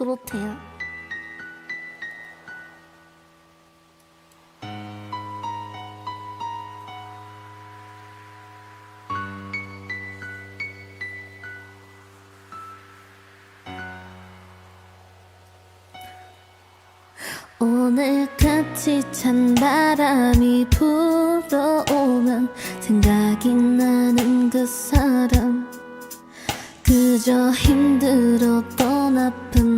그렇대요. 오늘같이 찬 바람이 불어오면 생각이 나는 그 사람 그저 힘들었던 아픔도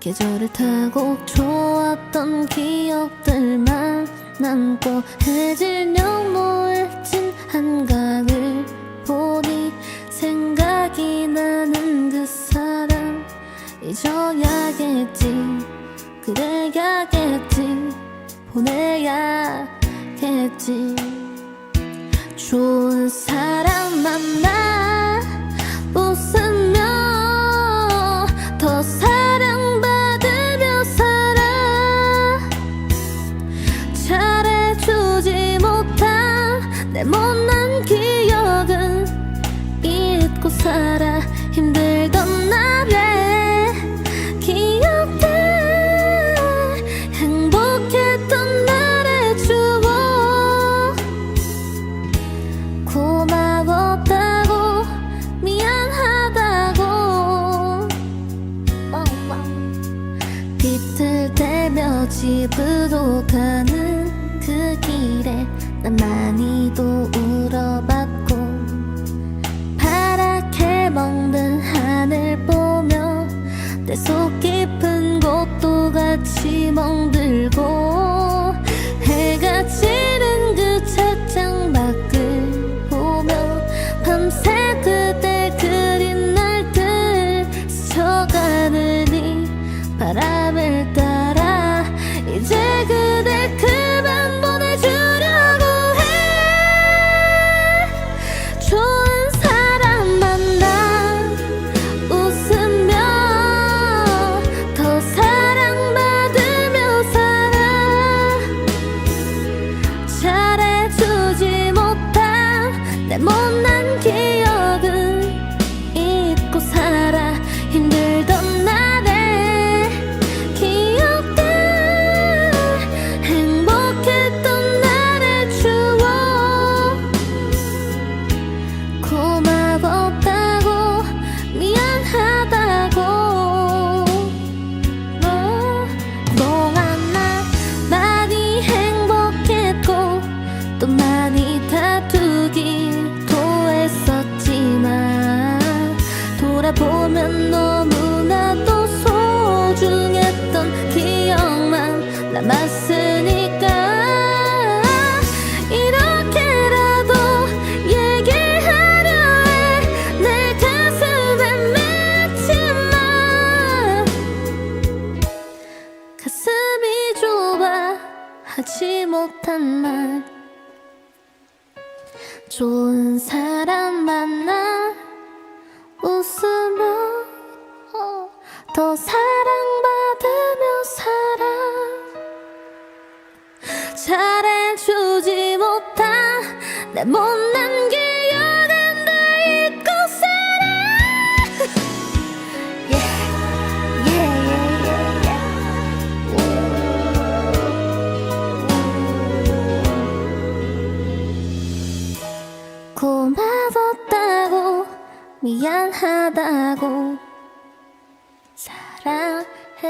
계절을 타고 좋았던 기억들만 남고 해질 영모일진 한강을 보니 생각이 나는 그 사람. 잊어야겠지 그래야겠지 보내야겠지. 좋은 사람 만나 내 못난 기억은 잊고 살아 힘들던 날의 기억들 행복했던 날의 추억 고마웠다고 미안하다고. 비틀대며 집으로 가는 그 길에 난 많이도 울어봤고 파랗게 먹는 하늘 보며 내 속 깊은 곳도 같이 멍들고 내 못난 기억 돌아보면 너무나도 소중했던 기억만 남았으니까. 이렇게라도 얘기하려 해. 내 가슴에 맺지만 가슴이 좁아 하지 못한 말. 좋은 사람 만나 잘해주지 못한 내 못난 기억은 다 잊고 살아 yeah. Yeah, yeah, yeah, yeah. 고마웠다고 미안하다고 사랑했었다고